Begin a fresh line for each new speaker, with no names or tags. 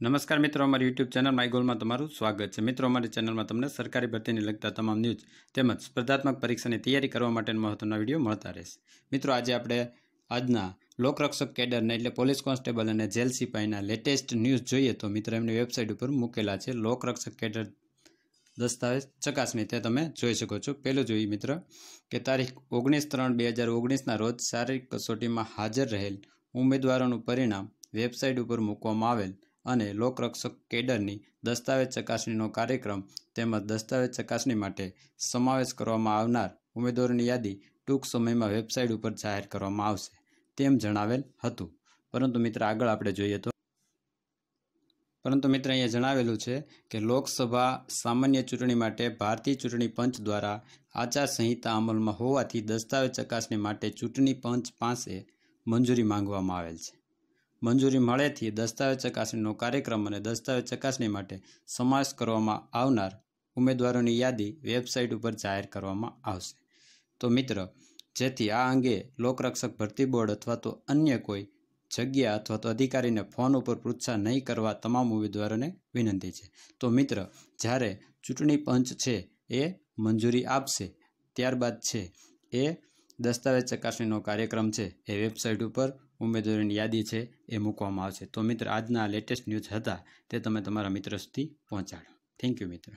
નમસ્કાર મિત્રો, અમારી યુટ્યુબ ચેનલ માય ગોલમાં તમારું સ્વાગત છે. મિત્રો, અમારી ચેનલમાં તમને સરકારી ભરતીને લગતા તમામ ન્યૂઝ તેમજ સ્પર્ધાત્મક પરીક્ષાની તૈયારી કરવા માટેના મહત્વના વીડિયો મળતા રહેશે. મિત્રો, આજે આપણે આજના લોકરક્ષક કેડરને એટલે પોલીસ કોન્સ્ટેબલ અને જેલ સિપાહીના લેટેસ્ટ ન્યૂઝ જોઈએ તો મિત્રો, એમની વેબસાઇટ ઉપર મૂકેલા છે લોકરક્ષક કેડર દસ્તાવેજ ચકાસણી. તે તમે જોઈ શકો છો. પહેલું જોઈએ મિત્ર કે તારીખ ઓગણીસ ત્રણ બે હજાર ઓગણીસના રોજ શારીરિક કસોટીમાં હાજર રહેલ ઉમેદવારોનું પરિણામ વેબસાઇટ ઉપર મૂકવામાં આવેલ. અને લોકરક્ષક કેડરની દસ્તાવેજ ચકાસણીનો કાર્યક્રમ તેમજ દસ્તાવેજ ચકાસણી માટે સમાવેશ કરવામાં આવનાર ઉમેદવારોની યાદી ટૂંક સમયમાં વેબસાઇટ ઉપર જાહેર કરવામાં આવશે તેમ જણાવેલ હતું. પરંતુ મિત્ર, આગળ આપણે જોઈએ તો પરંતુ મિત્ર, અહીંયા જણાવેલું છે કે લોકસભા સામાન્ય ચૂંટણી માટે ભારતીય ચૂંટણી પંચ દ્વારા આચારસંહિતા અમલમાં હોવાથી દસ્તાવેજ ચકાસણી માટે ચૂંટણી પંચ પાસે મંજૂરી માંગવામાં આવેલ છે. મંજૂરી મળેથી દસ્તાવેજ ચકાસણીનો કાર્યક્રમ અને દસ્તાવેજ ચકાસણી માટે સમાવેશ કરવામાં આવનાર ઉમેદવારોની યાદી વેબસાઇટ ઉપર જાહેર કરવામાં આવશે. તો મિત્ર, જેથી આ અંગે લોકરક્ષક ભરતી બોર્ડ અથવા તો અન્ય કોઈ જગ્યા અથવા તો અધિકારીને ફોન ઉપર પૃચ્છા નહીં કરવા તમામ ઉમેદવારોને વિનંતી છે. તો મિત્ર, જ્યારે ચૂંટણી પંચ છે એ મંજૂરી આપશે, ત્યારબાદ છે એ દસ્તાવેજ ચકાસણીનો કાર્યક્રમ છે એ વેબસાઇટ ઉપર ઉમેદવારોની યાદી છે એ મૂકવામાં આવશે. તો મિત્ર, આજના લેટેસ્ટ ન્યૂઝ હતા તે તમે તમારા મિત્ર સુધી પહોંચાડો. થેન્ક યુ મિત્ર.